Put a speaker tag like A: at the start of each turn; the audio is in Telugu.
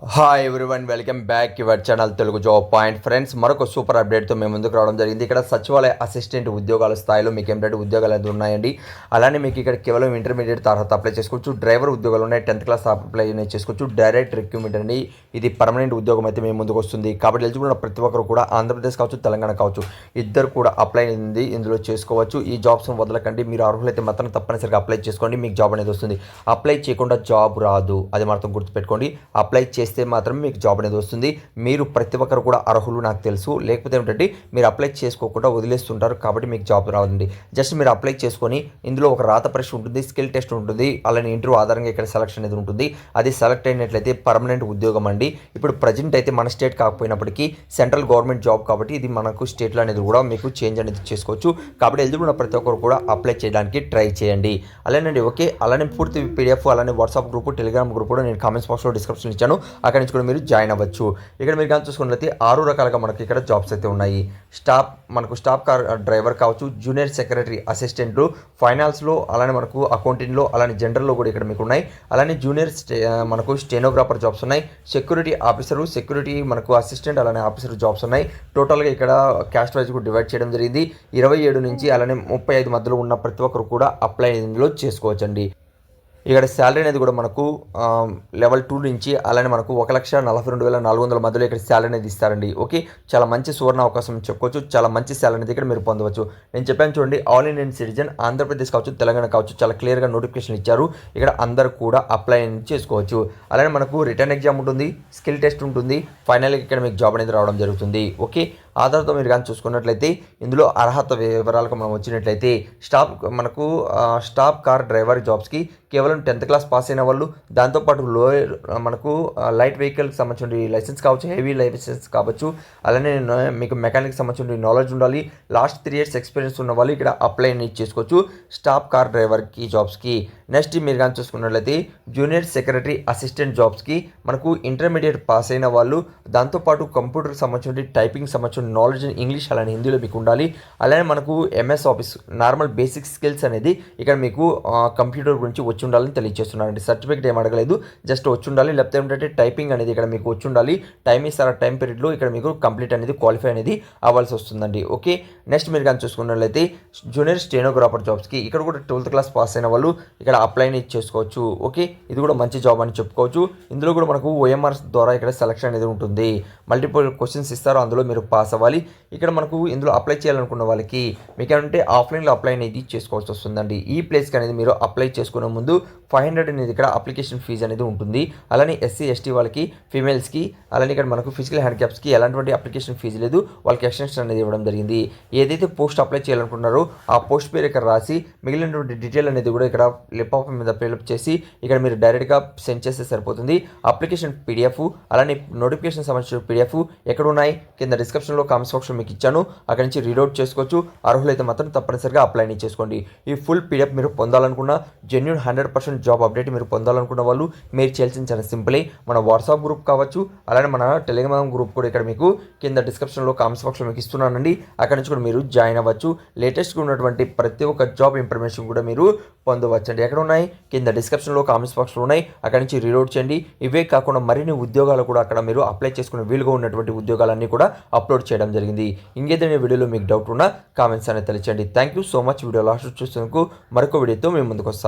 A: Hi everyone welcome back your channel Telugu job point friends మరొక సూపర్ అప్డేట్తో మేము ముందుకు రావడం జరిగింది. ఇక్కడ సచివాలయ అసిస్టెంట్ ఉద్యోగాల స్థాయిలో మీకు ఏంటంటే ఉద్యోగాలు అనేది ఉన్నాయండి. అలానే మీకు ఇక్కడ కేవలం ఇంటర్మీడియట్ తర్వాత అప్లై చేసుకోవచ్చు. డ్రైవర్ ఉద్యోగాలు ఉన్నాయి టెన్త్ క్లాస్ అప్లై చేసుకోవచ్చు. డైరెక్ట్ రిక్రూట్మెంట్ అండి. ఇది పర్మనెంట్ ఉద్యోగం అయితే మేము ముందుకు వస్తుంది. కాబట్టి ఎలిజిబుల్ ఉన్న ప్రతి ఒక్కరు కూడా ఆంధ్రప్రదేశ్ కావచ్చు తెలంగాణ కావచ్చు ఇద్దరు కూడా అప్లై అయింది ఇందులో చేసుకోవచ్చు. ఈ జాబ్స్ వదలకండి. మీరు అర్హులైతే మాత్రం తప్పనిసరిగా అప్లై చేసుకోండి. మీకు జాబ్ అనేది వస్తుంది. అప్లై చేయకుండా జాబ్ రాదు. అది మాత్రం గుర్తుపెట్టుకోండి. అప్లై చేస్తే మాత్రం మీకు జాబ్ అనేది వస్తుంది. మీరు ప్రతి ఒక్కరు కూడా అర్హులు నాకు తెలుసు. లేకపోతే ఏంటంటే మీరు అప్లై చేసుకోకుండా వదిలేస్తుంటారు కాబట్టి మీకు జాబ్ రాదండి. జస్ట్ మీరు అప్లై చేసుకొని ఇందులో ఒక రాత పరీక్ష ఉంటుంది స్కిల్ టెస్ట్ ఉంటుంది అలానే ఇంటర్వ్యూ ఆధారంగా ఇక్కడ సెలక్షన్ అనేది ఉంటుంది. అది సెలెక్ట్ అయినట్లయితే పర్మనెంట్ ఉద్యోగం అండి. ఇప్పుడు ప్రజెంట్ అయితే మన స్టేట్ కాకపోయినప్పటికీ సెంట్రల్ గవర్నమెంట్ జాబ్ కాబట్టి ఇది మనకు స్టేట్లో అనేది కూడా మీకు చేంజ్ అనేది చేసుకోవచ్చు. కాబట్టి ఎలిజిబుల్ ఉన్న ప్రతి ఒక్కరు కూడా అప్లై చేయడానికి ట్రై చేయండి. అలానండి ఓకే? అలానే పూర్తి పీడిఎఫ్ అలానే వాట్సాప్ గ్రూప్ టెలిగ్రామ్ గ్రూప్ కూడా నేను కామెంట్స్ బాక్స్లో డిస్క్రిప్షన్ ఇచ్చాను. అక్కడి నుంచి కూడా మీరు జాయిన్ అవ్వచ్చు. ఇక్కడ మీరు కానీ చూసుకున్నట్లయితే ఆరు రకాలుగా మనకి ఇక్కడ జాబ్స్ అయితే ఉన్నాయి. స్టాఫ్ మనకు స్టాఫ్ కార్ డ్రైవర్ కావచ్చు జూనియర్ సెక్రటరీ అసిస్టెంట్ ఫైనాన్స్లో అలానే మనకు అకౌంటింగ్లో అలానే జనరల్లో కూడా ఇక్కడ మీకు ఉన్నాయి. అలానే జూనియర్ స్టే మనకు స్టెనోగ్రాఫర్ జాబ్స్ ఉన్నాయి. సెక్యూరిటీ ఆఫీసరు సెక్యూరిటీ మనకు అసిస్టెంట్ అలానే ఆఫీసర్ జాబ్స్ ఉన్నాయి. టోటల్గా ఇక్కడ క్యాస్ట్ వైజ్ కూడా డివైడ్ చేయడం జరిగింది. ఇరవై ఏడు నుంచి అలానే ముప్పై ఐదు మధ్యలో ఉన్న ప్రతి ఒక్కరు కూడా అప్లై చేసుకోవచ్చండి. ఇక్కడ శాలరీ అనేది కూడా మనకు లెవెల్ టూ నుంచి అలానే మనకు ఒక లక్ష నలభై రెండు వేల నాలుగు వందల మధ్యలో ఇక్కడ శాలరీ అనేది ఇస్తారండి. ఓకే చాలా మంచి సువర్ణ అవకాశం చెప్పుకోవచ్చు. చాలా మంచి శాలరీ అనేది ఇక్కడ మీరు పొందవచ్చు. నేను చెప్పాను చూడండి ఆల్ ఇండియన్ సిటిజన్ ఆంధ్రప్రదేశ్ కావచ్చు తెలంగాణ కావచ్చు చాలా క్లియర్గా నోటిఫికేషన్ ఇచ్చారు. ఇక్కడ అందరు కూడా అప్లై చేసుకోవచ్చు. అలానే మనకు రిటర్న్ ఎగ్జామ్ ఉంటుంది స్కిల్ టెస్ట్ ఉంటుంది. ఫైనల్గా ఇక్కడ మీకు జాబ్ అనేది రావడం జరుగుతుంది. ఓకే ఆధార్తో మీరు కానీ చూసుకున్నట్లయితే ఇందులో అర్హత వివరాలకు మనం వచ్చినట్లయితే స్టాఫ్ మనకు స్టాప్ స్టాఫ్ కార్ డ్రైవర్ జాబ్స్కి కేవలం టెన్త్ క్లాస్ పాస్ అయిన వాళ్ళు దాంతోపాటు లోయర్ మనకు లైట్ వెహికల్కి సంబంధించిన లైసెన్స్ కావచ్చు హెవీ లైసెన్స్ కావచ్చు అలానే మీకు మెకానిక్ సంబంధించిన నాలెడ్జ్ ఉండాలి లాస్ట్ త్రీ ఇయర్స్ ఎక్స్పీరియన్స్ ఉన్న వాళ్ళు ఇక్కడ అప్లై అనేది చేసుకోవచ్చు స్టాఫ్ కార్ డ్రైవర్కి జాబ్స్కి. నెక్స్ట్ మీరు కానీ చూసుకున్నట్లయితే జూనియర్ సెక్రటరీ అసిస్టెంట్ జాబ్స్కి మనకు ఇంటర్మీడియట్ పాస్ అయిన వాళ్ళు దాంతోపాటు కంప్యూటర్కి సంబంధించిన టైపింగ్ సంబంధించిన నాలెడ్జ్ ఇన్ ఇంగ్లీష్ అలానే హిందీలో మీకు ఉండాలి. అలానే మనకు MS office normal basic skills అనేది ఇక్కడ మీకు కంప్యూటర్ గురించి వచ్చి ఉండాలని తెలియజేస్తున్నారండి. సర్టిఫికేట్ ఏం అడగలేదు జస్ట్ వచ్చి ఉండాలి. లేకపోతే ఏంటంటే టైపింగ్ అనేది ఇక్కడ మీకు వచ్చి ఉండాలి. టైం ఇస్తారా టైం పీరియడ్లో ఇక్కడ మీకు కంప్లీట్ అనేది క్వాలిఫై అనేది అవ్వాల్సి వస్తుందండి. ఓకే నెక్స్ట్ మీరు కానీ చూసుకున్నట్లయితే జూనియర్ స్టెనోగ్రాఫర్ జాబ్స్కి ఇక్కడ కూడా ట్వెల్త్ క్లాస్ పాస్ అయిన వాళ్ళు ఇక్కడ అప్లై చేసుకోవచ్చు. ఓకే ఇది కూడా మంచి జాబ్ అని చెప్పుకోవచ్చు. ఇందులో కూడా మనకు ఓఎంఆర్ ద్వారా ఇక్కడ సెలక్షన్ అనేది ఉంటుంది. మల్టిపుల్ క్వశ్చన్స్ ఇస్తారు. అందులో మీరు పాస్ అవ్వాలి. ఇక్కడ మనకు ఇందులో అప్లై చేయాలనుకున్న వాళ్ళకి మీకు ఏమంటే ఆఫ్లైన్లో అప్లై అనేది చేసుకోవాల్సి వస్తుందండి. ఈ ప్లేస్కి అనేది మీరు అప్లై చేసుకునే ముందు ఫైవ్ హండ్రెడ్ అనేది ఇక్కడ అప్లికేషన్ ఫీజు అనేది ఉంటుంది. అలానే ఎస్సీ ఎస్టీ వాళ్ళకి ఫీమేల్స్కి అలానే ఇక్కడ మనకు ఫిజికల్ హ్యాండిక్యాప్స్కి ఎలాంటి అప్లికేషన్ ఫీజు లేదు. వాళ్ళకి ఎక్స్టెన్షన్ అనేది ఇవ్వడం జరిగింది. ఏదైతే పోస్ట్ అప్లై చేయాలనుకున్నారో ఆ పోస్ట్ పేరు ఇక్కడ రాసి మిగిలినటువంటి డీటెయిల్ అనేది కూడా ఇక్కడ లిప్ మీద ఫిల్అప్ చేసి ఇక్కడ మీరు డైరెక్ట్గా సెండ్ చేస్తే సరిపోతుంది. అప్లికేషన్ పీడిఎఫ్ అలానే నోటిఫికేషన్ సంబంధించిన పీడిఎఫ్ ఎక్కడ ఉన్నాయి? కింద డిస్క్రిప్షన్లో కామెంట్స్ బాక్స్లో మీకు ఇచ్చాను. అక్కడ నుంచి రీడౌట్ చేసుకోవచ్చు. అర్హులైతే మాత్రం తప్పనిసరిగా అప్లైని చేసుకోండి. ఈ ఫుల్ పీడిఎఫ్ మీరు పొందాలనుకున్న genuine hundred percent job update మీరు పొందాలనుకున్న వాళ్ళు మీరు చేయాల్సిన చాలా సింపులే మన వాట్సాప్ గ్రూప్ కావచ్చు అలానే మన టెలిగ్రామ్ గ్రూప్ కూడా ఇక్కడ మీకు కింద డిస్క్రిప్షన్లో కామెంట్స్ బాక్స్లో మీకు ఇస్తున్నానండి. అక్కడ నుంచి కూడా మీరు జాయిన్ అవ్వచ్చు. లేటెస్ట్గా ఉన్నటువంటి ప్రతి ఒక్క జాబ్ ఇన్ఫర్మేషన్ కూడా మీరు పొందవచ్చు అండి ఎక్కడ ఉన్నాయి? కింద డిస్క్రిప్షన్లో కామెంట్స్ బాక్స్లో ఉన్నాయి. అక్కడ నుంచి రీలోడ్ చేయండి. ఇవే కాకుండా మరిన్ని ఉద్యోగాలు కూడా అక్కడ మీరు అప్లై చేసుకునే వీలుగా ఉన్నటువంటి ఉద్యోగాలన్నీ కూడా అప్లోడ్ చేయడం జరిగింది. ఇంకేదైనా వీడియోలో మీకు డౌట్ ఉన్నా కామెంట్స్ అనేది తెలియచేయండి. Thank you so much video last చూసేందుకు మరొక వీడియోతో మేము ముందుకు వస్తాను.